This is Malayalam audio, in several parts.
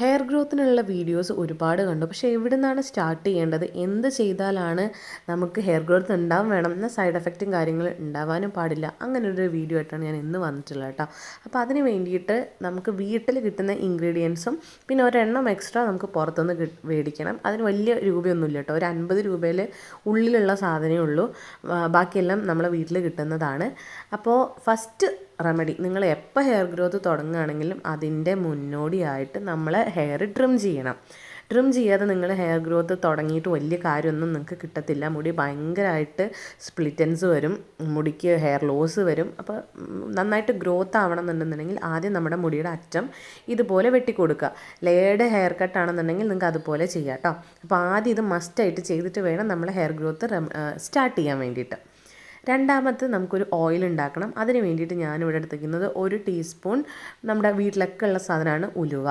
ഹെയർ ഗ്രോത്തിനുള്ള വീഡിയോസ് ഒരുപാട് കണ്ടു. പക്ഷേ എവിടെ നിന്നാണ് സ്റ്റാർട്ട് ചെയ്യേണ്ടത്? എന്ത് ചെയ്താലാണ് നമുക്ക് ഹെയർ ഗ്രോത്ത് ഉണ്ടാവും വേണം? എന്ന സൈഡ് എഫക്റ്റും കാര്യങ്ങളും ഉണ്ടാവാനും പാടില്ല. അങ്ങനെ ഒരു വീഡിയോ ആയിട്ടാണ് ഞാൻ ഇന്ന് വന്നിട്ടുള്ളത് കേട്ടോ. അപ്പോൾ അതിന് വേണ്ടിയിട്ട് നമുക്ക് വീട്ടിൽ കിട്ടുന്ന ഇൻഗ്രീഡിയൻസും പിന്നെ ഒരെണ്ണം എക്സ്ട്രാ നമുക്ക് പുറത്തുനിന്ന് മേടിക്കണം അതിന് വലിയ രൂപയൊന്നുമില്ല കേട്ടോ. ഒരു അൻപത് രൂപയിൽ ഉള്ളിലുള്ള സാധനമേ ഉള്ളൂ. ബാക്കിയെല്ലാം നമ്മളെ വീട്ടിൽ കിട്ടുന്നതാണ്. അപ്പോൾ ഫസ്റ്റ് റെമഡി. നിങ്ങൾ എപ്പോൾ ഹെയർ ഗ്രോത്ത് തുടങ്ങുകയാണെങ്കിലും അതിന്റെ മുന്നോടിയായിട്ട് നമ്മൾ ഹെയർ ട്രിം ചെയ്യണം. ട്രിം ചെയ്യാതെ നിങ്ങൾ ഹെയർ ഗ്രോത്ത് തുടങ്ങിയിട്ട് വലിയ കാര്യമൊന്നും നിങ്ങൾക്ക് കിട്ടത്തില്ല. മുടി ഭയങ്കരമായിട്ട് സ്പ്ലിറ്റൻസ് വരും. മുടിക്ക് ഹെയർ ലോസ് വരും. അപ്പോൾ നന്നായിട്ട് ഗ്രോത്ത് ആവണം എന്നുണ്ടെന്നുണ്ടെങ്കിൽ ആദ്യം നമ്മുടെ മുടിയുടെ അറ്റം ഇതുപോലെ വെട്ടിക്കൊടുക്കുക. ലേഡ് ഹെയർ കട്ട് ആണെന്നുണ്ടെങ്കിൽ നിങ്ങൾക്ക് അതുപോലെ ചെയ്യാം കേട്ടോ. അപ്പോൾ ആദ്യം ഇത് മസ്റ്റായിട്ട് ചെയ്തിട്ട് വേണം നമ്മൾ ഹെയർ ഗ്രോത്ത് സ്റ്റാർട്ട് ചെയ്യാൻ വേണ്ടിയിട്ട്. രണ്ടാമത് നമുക്കൊരു ഓയിൽ ഉണ്ടാക്കണം. അതിന് വേണ്ടിയിട്ട് ഞാനിവിടെ എടുത്തിരിക്കുന്നത് ഒരു ടീസ്പൂൺ നമ്മുടെ വീട്ടിലൊക്കെ ഉള്ള സാധനമാണ് ഉലുവ.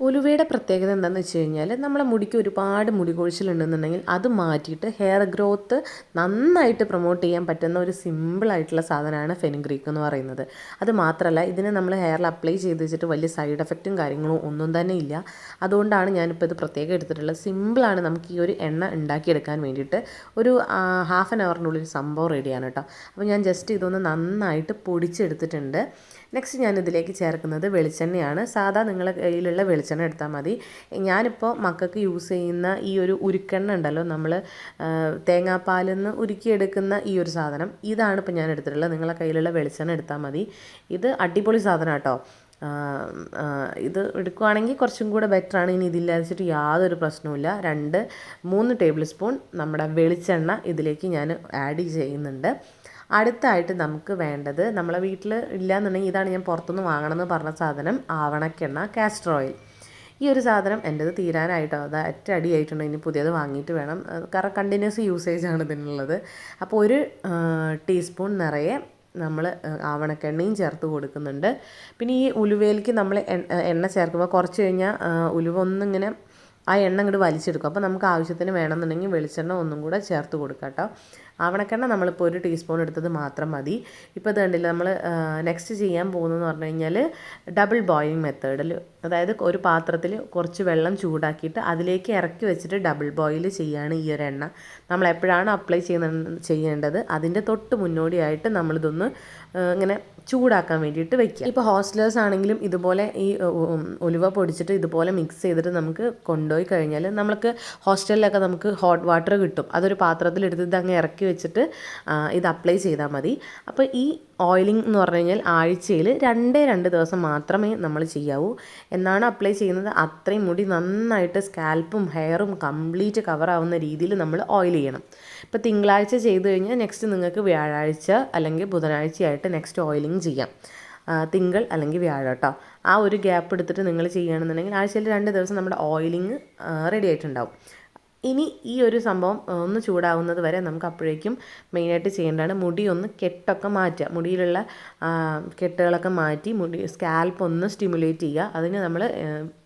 ഉലുവയുടെ പ്രത്യേകത എന്താണെന്ന് വെച്ച് കഴിഞ്ഞാൽ നമ്മളെ മുടിക്ക് ഒരുപാട് മുടി കൊഴിച്ചിലുണ്ടെന്നുണ്ടെങ്കിൽ അത് മാറ്റിയിട്ട് ഹെയർ ഗ്രോത്ത് നന്നായിട്ട് പ്രൊമോട്ട് ചെയ്യാൻ പറ്റുന്ന ഒരു സിമ്പിളായിട്ടുള്ള സാധനമാണ് ഫെനുഗ്രീക്ക് എന്ന് പറയുന്നത്. അത് മാത്രമല്ല ഇതിന് നമ്മൾ ഹെയറിൽ അപ്ലൈ ചെയ്ത് വെച്ചിട്ട് വലിയ സൈഡ് എഫക്റ്റും കാര്യങ്ങളും ഒന്നും തന്നെ ഇല്ല. അതുകൊണ്ടാണ് ഞാനിപ്പോൾ ഇത് പ്രത്യേകം എടുത്തിട്ടുള്ളത്. സിമ്പിളാണ് നമുക്ക് ഈ ഒരു എണ്ണ ഉണ്ടാക്കിയെടുക്കാൻ വേണ്ടിയിട്ട് ഒരു ഹാഫ് ആൻ അവറിനുള്ളിൽ സംഭവം റെഡിയാണ് കേട്ടോ. അപ്പോൾ ഞാൻ ജസ്റ്റ് ഇതൊന്ന് നന്നായിട്ട് പൊടിച്ചെടുത്തിട്ടുണ്ട്. നെക്സ്റ്റ് ഞാൻ ഇതിലേക്ക് ചേർക്കുന്നത് വെളിച്ചെണ്ണയാണ്. സാധാ നിങ്ങളുടെ കയ്യിലുള്ള വെളിച്ചെണ്ണ എടുത്താൽ മതി. ഞാനിപ്പോൾ മക്കൾക്ക് യൂസ് ചെയ്യുന്ന ഈ ഒരു ഉരുക്കെണ്ണ ഉണ്ടല്ലോ നമ്മൾ തേങ്ങാപ്പാലിൽ നിന്ന് ഉരുക്കിയെടുക്കുന്ന ഈ ഒരു സാധനം. ഇതാണ് ഇപ്പോൾ ഞാൻ എടുത്തിട്ടുള്ളത്. നിങ്ങളുടെ കയ്യിലുള്ള വെളിച്ചെണ്ണ എടുത്താൽ മതി. ഇത് അടിപൊളി സാധനം കേട്ടോ ഇത് എടുക്കുകയാണെങ്കിൽ കുറച്ചും കൂടെ ബെറ്ററാണ് ഇനി ഇതില്ലാതിച്ചിട്ട് യാതൊരു പ്രശ്നവുമില്ല രണ്ട് മൂന്ന് ടേബിൾ സ്പൂൺ നമ്മുടെ വെളിച്ചെണ്ണ ഇതിലേക്ക് ഞാൻ ആഡ് ചെയ്യുന്നുണ്ട്. അടുത്തായിട്ട് നമുക്ക് വേണ്ടത് നമ്മളെ വീട്ടിൽ ഇല്ലയെന്നുണ്ടെങ്കിൽ ഇതാണ് ഞാൻ പുറത്തുനിന്ന് വാങ്ങണമെന്ന് പറഞ്ഞ സാധനം ആവണക്കെണ്ണ കാസ്റ്റർ ഓയിൽ ഈ ഒരു സാധനം എന്റെത് തീരാനായിട്ടോ? അത് ഒറ്റ അടിയായിട്ടുണ്ട് ഇനി പുതിയത് വാങ്ങിയിട്ട് വേണം. കാരണം കണ്ടിന്യൂസ് യൂസേജ് ആണ് ഇതിനുള്ളത്. അപ്പോൾ ഒരു ടീസ്പൂൺ നിറയെ നമ്മൾ ആവണക്കെണ്ണയും ചേർത്ത് കൊടുക്കുന്നുണ്ട്. പിന്നെ ഈ ഉലുവയിലേക്ക് നമ്മൾ എണ്ണ ചേർക്കുമ്പോൾ കുറച്ച് കഴിഞ്ഞാൽ ഉലുവ ഒന്നിങ്ങനെ ആ എണ്ണ ഇങ്ങോട്ട് വലിച്ചെടുക്കും. അപ്പോൾ നമുക്ക് ആവശ്യത്തിന് വേണമെന്നുണ്ടെങ്കിൽ വെളിച്ചെണ്ണ ഒന്നും കൂടെ ചേർത്ത് കൊടുക്കാം കേട്ടോ. ആവണക്കെണ്ണ നമ്മളിപ്പോൾ ഒരു ടീസ്പൂൺ എടുത്തത് മാത്രം മതി. ഇപ്പോൾ ഇത് കണ്ടില്ല നമ്മൾ നെക്സ്റ്റ് ചെയ്യാൻ പോകുന്നതെന്ന് പറഞ്ഞു കഴിഞ്ഞാൽ ഡബിൾ ബോയിലിംഗ് മെത്തേഡിൽ അതായത് ഒരു പാത്രത്തിൽ കുറച്ച് വെള്ളം ചൂടാക്കിയിട്ട് അതിലേക്ക് ഇറക്കി വെച്ചിട്ട് ഡബിൾ ബോയിൽ ചെയ്യാണ് ഈ ഒരു എണ്ണ. നമ്മൾ എപ്പോഴാണ് അപ്ലൈ ചെയ്യുന്ന ചെയ്യേണ്ടത് അതിന്റെ തൊട്ട് മുന്നോടിയായിട്ട് നമ്മളിതൊന്ന് ഇങ്ങനെ ചൂടാക്കാൻ വേണ്ടിയിട്ട് വെക്കുക. ഇപ്പോൾ ഹോസ്റ്റലേഴ്സ് ആണെങ്കിലും ഇതുപോലെ ഈ ഉലുവ പൊടിച്ചിട്ട് ഇതുപോലെ മിക്സ് ചെയ്തിട്ട് നമുക്ക് കൊണ്ടുപോയി കഴിഞ്ഞാൽ നമുക്ക് ഹോസ്റ്റലിലൊക്കെ നമുക്ക് ഹോട്ട് വാട്ടർ കിട്ടും. അതൊരു പാത്രത്തിലെടുത്ത് ഇത് അങ്ങ് ഇറക്കി വെച്ചിട്ട് ഇത് അപ്ലൈ ചെയ്താൽ മതി. അപ്പോൾ ഈ ഓയിലിംഗ് എന്ന് പറഞ്ഞു കഴിഞ്ഞാൽ ആഴ്ചയിൽ രണ്ടേ രണ്ട് ദിവസം മാത്രമേ നമ്മൾ ചെയ്യാവൂ. എന്നാണ് അപ്ലൈ ചെയ്യുന്നത്. അത്രയും മുടി നന്നായിട്ട് സ്കാൽപ്പും ഹെയറും കംപ്ലീറ്റ് കവറാവുന്ന രീതിയിൽ നമ്മൾ ഓയിൽ ചെയ്യണം. ഇപ്പോൾ തിങ്കളാഴ്ച ചെയ്ത് കഴിഞ്ഞാൽ നെക്സ്റ്റ് നിങ്ങൾക്ക് വ്യാഴാഴ്ച അല്ലെങ്കിൽ ബുധനാഴ്ചയായിട്ട് നെക്സ്റ്റ് ഓയിലിംഗ് ചെയ്യാം. തിങ്കൾ അല്ലെങ്കിൽ വ്യാഴം കേട്ടോ. ആ ഒരു ഗ്യാപ്പ് എടുത്തിട്ട് നിങ്ങൾ ചെയ്യുകയാണെന്നുണ്ടെങ്കിൽ ആഴ്ചയിൽ രണ്ട് ദിവസം നമ്മുടെ ഓയിലിംഗ് റെഡി ആയിട്ടുണ്ടാവും. ഇനി ഈ ഒരു സംഭവം ഒന്ന് ചൂടാവുന്നത് വരെ നമുക്ക് അപ്പോഴേക്കും മെയിനായിട്ട് ചെയ്യേണ്ടതാണ് മുടി ഒന്ന് കെട്ടൊക്കെ മാറ്റുക. മുടിയിലുള്ള കെട്ടുകളൊക്കെ മാറ്റി മുടി സ്കാൽപ്പ് ഒന്ന് സ്റ്റിമുലേറ്റ് ചെയ്യുക. അതിന് നമ്മൾ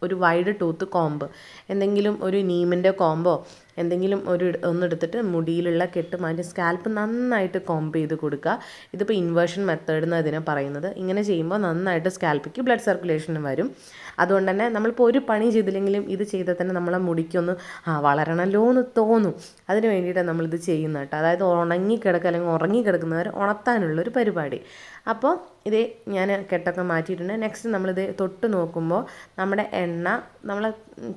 ഒരു വൈഡ് ടൂത്ത് കോമ്പ് എന്തെങ്കിലും ഒരു നീമിന്റെ കോമ്പോ എന്തെങ്കിലും ഒരു ഒന്നെടുത്തിട്ട് മുടിയിലുള്ള കെട്ട് മാറ്റി സ്കാൽപ്പ് നന്നായിട്ട് കോംബ് ചെയ്ത് കൊടുക്കുക. ഇതിപ്പോൾ ഇൻവേർഷൻ മെത്തേഡ് എന്ന് അതിനെ പറയുന്നത്. ഇങ്ങനെ ചെയ്യുമ്പോൾ നന്നായിട്ട് സ്കാൽപ്പിക്ക് ബ്ലഡ് സർക്കുലേഷനും വരും. അതുകൊണ്ട് തന്നെ നമ്മളിപ്പോൾ ഒരു പണി ചെയ്തില്ലെങ്കിലും ഇത് ചെയ്താൽ തന്നെ നമ്മളെ മുടിക്കൊന്ന് ആ വളരണല്ലോ എന്ന് തോന്നും. അതിന് വേണ്ടിയിട്ടാണ് നമ്മളിത് ചെയ്യുന്നത് കേട്ടോ. അതായത് ഉണങ്ങി കിടക്കുക അല്ലെങ്കിൽ ഉറങ്ങി കിടക്കുന്നവർ ഉണർത്താനുള്ളൊരു പരിപാടി. അപ്പോൾ ഇത് ഞാൻ കെട്ടൊക്കെ മാറ്റിയിട്ടുണ്ട്. നെക്സ്റ്റ് നമ്മളിത് തൊട്ട് നോക്കുമ്പോൾ നമ്മുടെ എണ്ണ നമ്മൾ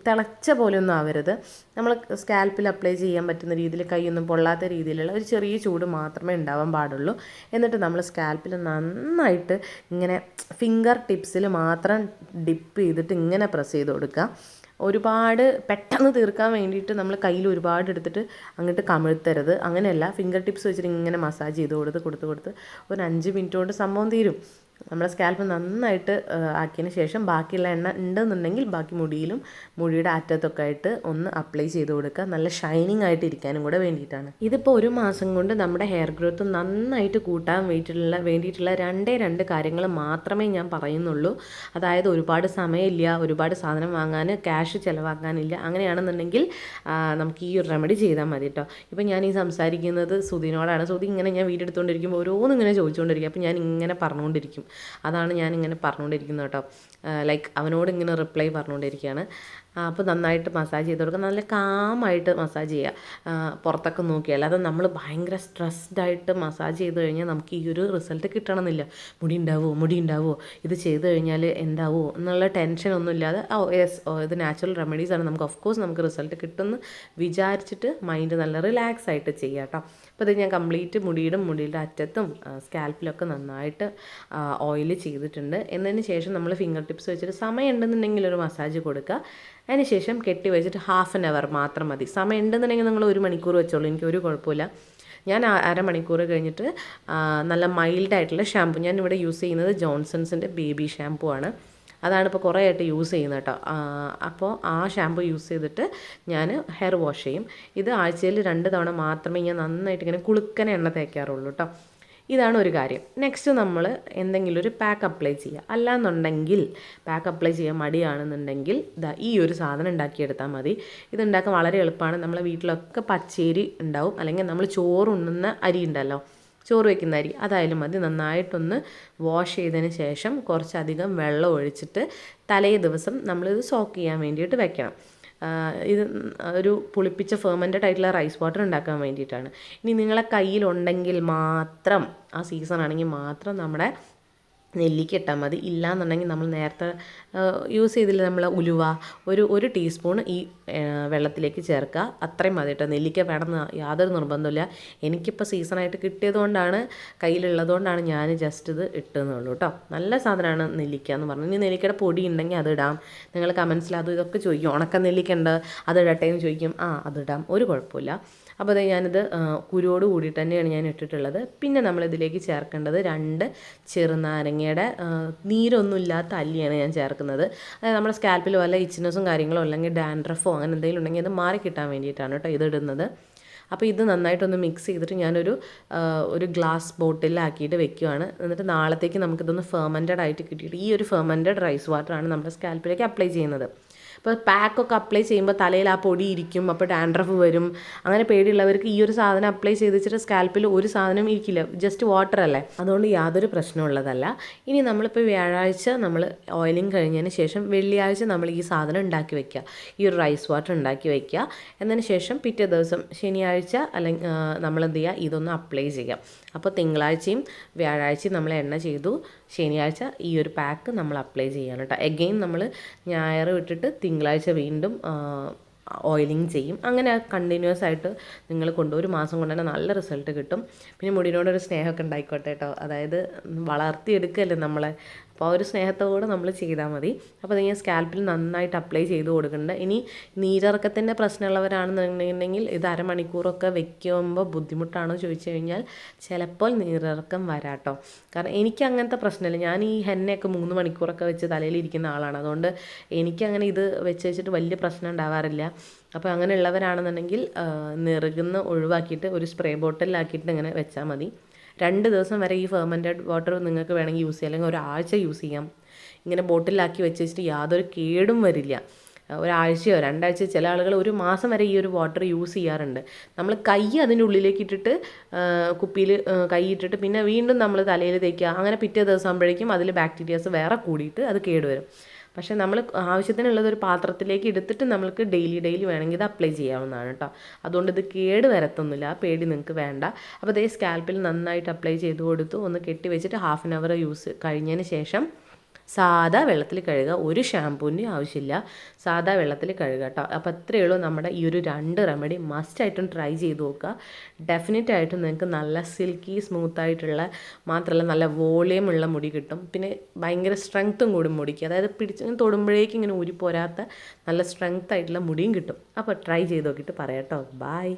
തിളച്ച പോലെയൊന്നും ആവരുത്. നമ്മൾ സ്കാൽപ്പിൽ അപ്ലൈ ചെയ്യാൻ പറ്റുന്ന രീതിയിൽ കൈയൊന്നും പൊള്ളാത്ത രീതിയിലുള്ള ഒരു ചെറിയ ചൂട് മാത്രമേ ഉണ്ടാവാൻ പാടുള്ളൂ. എന്നിട്ട് നമ്മൾ സ്കാൽപ്പിൽ നന്നായിട്ട് ഇങ്ങനെ ഫിംഗർ ടിപ്സിൽ മാത്രം ഡിപ്പ് ചെയ്തിട്ട് ഇങ്ങനെ പ്രസ് ചെയ്ത് കൊടുക്കുക. ഒരുപാട് പെട്ടെന്ന് തീർക്കാൻ വേണ്ടിയിട്ട് നമ്മൾ കയ്യിൽ ഒരുപാട് എടുത്തിട്ട് അങ്ങോട്ട് കമിഴ്ത്തരുത്. അങ്ങനെയല്ല ഫിംഗർ ടിപ്സ് വെച്ചിട്ട് ഇങ്ങനെ മസാജ് ചെയ്ത് കൊടുത്ത് കൊടുത്ത് കൊടുത്ത് ഒരു അഞ്ച് മിനിറ്റ് കൊണ്ട് സംഭവം തീരും. നമ്മുടെ സ്കാൽപ്പ് നന്നായിട്ട് ആക്കിയതിന് ശേഷം ബാക്കിയുള്ള എണ്ണ ഉണ്ടെന്നുണ്ടെങ്കിൽ ബാക്കി മുടിയിലും മുടിയുടെ അറ്റത്തൊക്കെ ആയിട്ട് ഒന്ന് അപ്ലൈ ചെയ്ത് കൊടുക്കുക. നല്ല ഷൈനിങ് ആയിട്ട് ഇരിക്കാനും കൂടെ വേണ്ടിയിട്ടാണ്. ഇതിപ്പോൾ ഒരു മാസം കൊണ്ട് നമ്മുടെ ഹെയർ ഗ്രോത്ത് നന്നായിട്ട് കൂട്ടാൻ വേണ്ടിയിട്ടുള്ള വേണ്ടിയിട്ടുള്ള രണ്ടേ രണ്ട് കാര്യങ്ങൾ മാത്രമേ ഞാൻ പറയുന്നുള്ളൂ. അതായത് ഒരുപാട് സമയമില്ല ഒരുപാട് സാധനം വാങ്ങാൻ ക്യാഷ് ചിലവാക്കാനില്ല അങ്ങനെയാണെന്നുണ്ടെങ്കിൽ നമുക്ക് ഈ ഒരു റെമഡി ചെയ്താൽ മതി കേട്ടോ ഇപ്പം ഞാൻ ഈ സംസാരിക്കുന്നത് സുധിനോടാണ്. സുധി ഇങ്ങനെ ഞാൻ വീഡിയോ എടുത്തുകൊണ്ടിരിക്കുമ്പോൾ ഓരോന്നും ഇങ്ങനെ ചോദിച്ചുകൊണ്ടിരിക്കും അപ്പോൾ ഞാൻ ഇങ്ങനെ പറഞ്ഞുകൊണ്ടിരിക്കും അതാണ് ഞാനിങ്ങനെ പറഞ്ഞുകൊണ്ടിരിക്കുന്നത് കേട്ടോ. ലൈക്ക് അവനോട് ഇങ്ങനെ റിപ്ലൈ പറഞ്ഞുകൊണ്ടിരിക്കുകയാണ്. അപ്പോൾ നന്നായിട്ട് മസാജ് ചെയ്ത് കൊടുക്കുക. നല്ല കാമായിട്ട് മസാജ് ചെയ്യുക. പുറത്തൊക്കെ നോക്കി അല്ലാതെ നമ്മൾ ഭയങ്കര സ്ട്രെസ്ഡ് ആയിട്ട് മസാജ് ചെയ്ത് കഴിഞ്ഞാൽ നമുക്ക് ഈ ഒരു റിസൾട്ട് കിട്ടണമെന്നില്ല. മുടി ഉണ്ടാവുമോ മുടി ഉണ്ടാവുമോ ഇത് ചെയ്ത് കഴിഞ്ഞാൽ എന്താവുമോ എന്നുള്ള ടെൻഷൻ ഒന്നും ഇല്ലാതെ ഓ യെസ് ഓ ഇത് നാച്ചുറൽ റെമഡീസ് ആണ്. നമുക്ക് ഓഫ് കോഴ്സ് നമുക്ക് റിസൾട്ട് കിട്ടുമെന്ന് വിചാരിച്ചിട്ട് മൈൻഡ് നല്ല റിലാക്സ് ആയിട്ട് ചെയ്യാം കേട്ടോ അപ്പോൾ ഇത് ഞാൻ കംപ്ലീറ്റ് മുടിയുടെ. മുടിയുടെ അറ്റത്തും സ്കാൽപ്പിലൊക്കെ നന്നായിട്ട് ഓയിൽ ചെയ്തിട്ടുണ്ട്. എന്നതിന് ശേഷം നമ്മൾ ഫിംഗർ ടിപ്സ് വെച്ചിട്ട് സമയം ഉണ്ടെന്നുണ്ടെങ്കിൽ ഒരു മസാജ് കൊടുക്കുക. അതിന് ശേഷം കെട്ടി വെച്ചിട്ട് ഹാഫ് ആൻ അവർ മാത്രം മതി. സമയം ഉണ്ടെന്നുണ്ടെങ്കിൽ നിങ്ങൾ ഒരു മണിക്കൂർ വെച്ചോളൂ. എനിക്ക് ഒരു കുഴപ്പമില്ല. ഞാൻ അരമണിക്കൂർ കഴിഞ്ഞിട്ട് നല്ല മൈൽഡായിട്ടുള്ള ഷാമ്പു ഞാൻ ഇവിടെ യൂസ് ചെയ്യുന്നത് ജോൺസൺസിന്റെ ബേബി ഷാമ്പു ആണ്. അതാണ് ഇപ്പോൾ കുറേ ആയിട്ട് യൂസ് ചെയ്യുന്നത് കേട്ടോ. അപ്പോൾ ആ ഷാമ്പു യൂസ് ചെയ്തിട്ട് ഞാൻ ഹെയർ വാഷ് ചെയ്യും. ഇത് ആഴ്ചയിൽ രണ്ട് തവണ മാത്രമേ ഞാൻ നന്നായിട്ട് ഇങ്ങനെ കുളുക്കനെ എണ്ണ തേക്കാറുള്ളൂ കേട്ടോ. ഇതാണ് ഒരു കാര്യം. നെക്സ്റ്റ് നമ്മൾ എന്തെങ്കിലും ഒരു പാക്ക് അപ്ലൈ ചെയ്യുക. അല്ലാന്നുണ്ടെങ്കിൽ പാക്ക് അപ്ലൈ ചെയ്യാൻ മടിയാണെന്നുണ്ടെങ്കിൽ ഇതാ ഈ ഒരു സാധനം ഉണ്ടാക്കിയെടുത്താൽ മതി. ഇതുണ്ടാക്കാൻ വളരെ എളുപ്പമാണ്. നമ്മളെ വീട്ടിലൊക്കെ പച്ചേരി ഉണ്ടാവും. അല്ലെങ്കിൽ നമ്മൾ ചോറ് ഉണ്ണുന്ന അരി ഉണ്ടല്ലോ. ചോറ് വയ്ക്കുന്ന അരി. അതായാലും മതി. നന്നായിട്ടൊന്ന് വാഷ് ചെയ്തതിന് ശേഷം കുറച്ചധികം വെള്ളം ഒഴിച്ചിട്ട് തലേ ദിവസം നമ്മളിത് സോക്ക് ചെയ്യാൻ വേണ്ടിയിട്ട് വെക്കണം. ഇത് ഒരു പുളിപ്പിച്ച ഫെർമെന്റഡ് ആയിട്ടുള്ള റൈസ് വാട്ടർ ഉണ്ടാക്കാൻ വേണ്ടിയിട്ടാണ്. ഇനി നിങ്ങളെ കയ്യിലുണ്ടെങ്കിൽ മാത്രം ആ സീസൺ ആണെങ്കിൽ മാത്രം നമ്മുടെ നെല്ലിക്ക ഇട്ടാൽ മതി. ഇല്ലയെന്നുണ്ടെങ്കിൽ നമ്മൾ നേരത്തെ യൂസ് ചെയ്തില്ല നമ്മൾ ഉലുവ? ഒരു ഒരു ടീസ്പൂൺ ഈ വെള്ളത്തിലേക്ക് ചേർക്കുക. അത്രയും മതി കേട്ടോ. നെല്ലിക്ക വേണമെന്ന് യാതൊരു നിർബന്ധമില്ല എനിക്കിപ്പോൾ സീസണായിട്ട് കിട്ടിയതുകൊണ്ടാണ് കയ്യിലുള്ളതുകൊണ്ടാണ് ഞാൻ ജസ്റ്റ് ഇത് ഇട്ടതെന്നുള്ളൂ കേട്ടോ. നല്ല സാധനമാണ് നെല്ലിക്ക എന്ന് പറഞ്ഞു. ഇനി നെല്ലിക്കയുടെ പൊടി ഉണ്ടെങ്കിൽ അത് ഇടാം. നിങ്ങൾ കമൻസിൽ അത് ഇതൊക്കെ ചോദിക്കും. ഉണക്ക നെല്ലിക്ക ഉണ്ട് എന്ന് ചോദിക്കും. ആ അതിടാം ഒരു കുഴപ്പമില്ല അപ്പോൾ അത് ഞാനിത് കുരുവോട് കൂടി തന്നെയാണ് ഞാൻ ഇട്ടിട്ടുള്ളത്. പിന്നെ നമ്മളിതിലേക്ക് ചേർക്കേണ്ടത് രണ്ട് ചെറുനാരങ്ങയുടെ നീരൊന്നുമില്ലാത്ത അല്ലിയാണ് ഞാൻ ചേർക്കുന്നത്. അതായത് നമ്മുടെ സ്കാൽപ്പിൽ വല്ല ഇച്ചിനസും കാര്യങ്ങളോ അല്ലെങ്കിൽ ഡാൻഡ്രഫോ അങ്ങനെ എന്തെങ്കിലും ഉണ്ടെങ്കിൽ അത് മാറി കിട്ടാൻ വേണ്ടിയിട്ടാണ് കേട്ടോ ഇതിടുന്നത് അപ്പോൾ ഇത് നന്നായിട്ടൊന്ന് മിക്സ് ചെയ്തിട്ട് ഞാനൊരു ഒരു ഗ്ലാസ് ബോട്ടിലാക്കിയിട്ട് വെക്കുകയാണ് എന്നിട്ട് നാളത്തേക്ക് നമുക്കിതൊന്ന് ഫെർമെന്റഡ് ആയിട്ട് കിട്ടിയിട്ട് ഈ ഒരു ഫെർമെന്റഡ് റൈസ് വാട്ടറാണ് നമ്മുടെ സ്കാൽപ്പിലേക്ക് അപ്ലൈ ചെയ്യുന്നത്. ഇപ്പോൾ പാക്കൊക്കെ അപ്ലൈ ചെയ്യുമ്പോൾ തലയിൽ ആ പൊടി ഇരിക്കും അപ്പോൾ ഡാൻഡ്രഫ് വരും. അങ്ങനെ പേടിയുള്ളവർക്ക് ഈ ഒരു സാധനം അപ്ലൈ ചെയ്ത് വെച്ചിട്ട് സ്കാൽപ്പിൽ ഒരു സാധനം ഇരിക്കില്ല ജസ്റ്റ് വാട്ടർ അല്ലേ? അതുകൊണ്ട് യാതൊരു പ്രശ്നമുള്ളതല്ല. ഇനി നമ്മളിപ്പോൾ വ്യാഴാഴ്ച നമ്മൾ ഓയിലിങ് കഴിഞ്ഞതിന് ശേഷം വെള്ളിയാഴ്ച നമ്മൾ ഈ സാധനം ഉണ്ടാക്കി വയ്ക്കുക ഈ ഒരു റൈസ് വാട്ടർ ഉണ്ടാക്കി വയ്ക്കുക എന്നതിന് ശേഷം പിറ്റേ ദിവസം ശനിയാഴ്ച അല്ലെങ്കിൽ നമ്മൾ എന്ത് ചെയ്യുക? ഇതൊന്ന് അപ്ലൈ ചെയ്യാം അപ്പോൾ തിങ്കളാഴ്ചയും വ്യാഴാഴ്ചയും നമ്മൾ എണ്ണ ചെയ്തു. ശനിയാഴ്ച ഈ ഒരു പാക്ക് നമ്മൾ അപ്ലൈ ചെയ്യണം എഗെയിൻ നമ്മൾ ഞായർ വിട്ടിട്ട് തിങ്കളാഴ്ച വീണ്ടും ഓയിലിംഗ് ചെയ്യും. അങ്ങനെ കണ്ടിന്യൂസ് ആയിട്ട് നിങ്ങൾ കൊണ്ട് ഒരു മാസം കൊണ്ട് തന്നെ നല്ല റിസൾട്ട് കിട്ടും. പിന്നെ മുടിനോടൊരു സ്നേഹമൊക്കെ ഉണ്ടായിക്കോട്ടെ കേട്ടോ അതായത് വളർത്തിയെടുക്കല്ലേ നമ്മളെ അപ്പോൾ ആ ഒരു സ്നേഹത്തോടെ നമ്മൾ ചെയ്താൽ മതി. അപ്പോൾ അത് ഞാൻ സ്കാൽപ്പിൽ നന്നായിട്ട് അപ്ലൈ ചെയ്ത് കൊടുക്കുന്നുണ്ട്. ഇനി നീരിറക്കത്തിന്റെ പ്രശ്നമുള്ളവരാണെന്നുണ്ടെങ്കിൽ ഇത് അരമണിക്കൂറൊക്കെ വെക്കുമ്പോൾ ബുദ്ധിമുട്ടാണോ ചോദിച്ചു കഴിഞ്ഞാൽ ചിലപ്പോൾ നീരിറക്കം വരാട്ടോ. കാരണം എനിക്ക് അങ്ങനത്തെ പ്രശ്നമില്ല. ഞാൻ ഈ ഹെന്നയൊക്കെ മൂന്ന് മണിക്കൂറൊക്കെ വെച്ച് തലയിൽ ഇരിക്കുന്ന ആളാണ്. അതുകൊണ്ട് എനിക്കങ്ങനെ ഇത് വെച്ച് വെച്ചിട്ട് വലിയ പ്രശ്നം ഉണ്ടാവാറില്ല. അപ്പോൾ അങ്ങനെയുള്ളവരാണെന്നുണ്ടെങ്കിൽ നിറുകുന്ന ഒഴിവാക്കിയിട്ട് ഒരു സ്പ്രേ ബോട്ടിലാക്കിയിട്ട് ഇങ്ങനെ വെച്ചാൽ മതി. രണ്ട് ദിവസം വരെ ഈ ഫെർമെന്റഡ് വാട്ടർ നിങ്ങൾക്ക് വേണമെങ്കിൽ യൂസ് ചെയ്യാം. അല്ലെങ്കിൽ ഒരാഴ്ച യൂസ് ചെയ്യാം. ഇങ്ങനെ ബോട്ടിലാക്കി വെച്ച് വെച്ചിട്ട് യാതൊരു കേടും വരില്ല. ഒരാഴ്ചയോ രണ്ടാഴ്ച ചില ആളുകൾ ഒരു മാസം വരെ ഈ ഒരു വാട്ടർ യൂസ് ചെയ്യാറുണ്ട്. നമ്മൾ കൈ അതിന്റെ ഉള്ളിലേക്ക് ഇട്ടിട്ട് കുപ്പിയിൽ കൈ ഇട്ടിട്ട് പിന്നെ വീണ്ടും നമ്മൾ തലയിൽ തേക്കുക. അങ്ങനെ പിറ്റേ ദിവസം ആകുമ്പോഴേക്കും അതിൽ ബാക്ടീരിയാസ് വേറെ കൂടിയിട്ട് അത് കേടുവരും. പക്ഷേ നമ്മൾ ആവശ്യത്തിനുള്ളത് ഒരു പാത്രത്തിലേക്ക് എടുത്തിട്ട് നമ്മൾക്ക് ഡെയിലി ഡെയിലി വേണമെങ്കിൽ ഇത് അപ്ലൈ ചെയ്യാവുന്നതാണ് കേട്ടോ അതുകൊണ്ട് ഇത് കേട് വരത്തൊന്നുമില്ല. ആ പേടി നിങ്ങൾക്ക് വേണ്ട. അപ്പോൾ അതേ സ്കാൽപ്പിൽ നന്നായിട്ട് അപ്ലൈ ചെയ്ത് കൊടുത്തു. ഒന്ന് കെട്ടി വെച്ചിട്ട് ഹാഫ് ആൻ അവർ യൂസ് കഴിഞ്ഞതിന് ശേഷം സാധാ വെള്ളത്തിൽ കഴുകുക. ഒരു ഷാമ്പൂവിന്റെ ആവശ്യമില്ല. സാധാ വെള്ളത്തിൽ കഴുകുക കേട്ടോ. അപ്പോൾ അത്രയേ ഉള്ളൂ നമ്മുടെ ഈ ഒരു രണ്ട് റെമഡി മസ്റ്റായിട്ടും ട്രൈ ചെയ്ത് നോക്കുക. ഡെഫിനറ്റ് ആയിട്ടും നിങ്ങൾക്ക് നല്ല സിൽക്കി സ്മൂത്തായിട്ടുള്ള മാത്രമല്ല നല്ല വോളിയം ഉള്ള മുടി കിട്ടും. പിന്നെ ഭയങ്കര സ്ട്രെങ്ത്തും കൂടും മുടിക്ക്. അതായത് പിടിച്ച് തൊടുമ്പോഴേക്കും ഇങ്ങനെ ഊരി പോരാത്ത നല്ല സ്ട്രെങ്ത് ആയിട്ടുള്ള മുടിയും കിട്ടും. അപ്പോൾ ട്രൈ ചെയ്ത് നോക്കിയിട്ട് പറയാം കേട്ടോ. ബായ്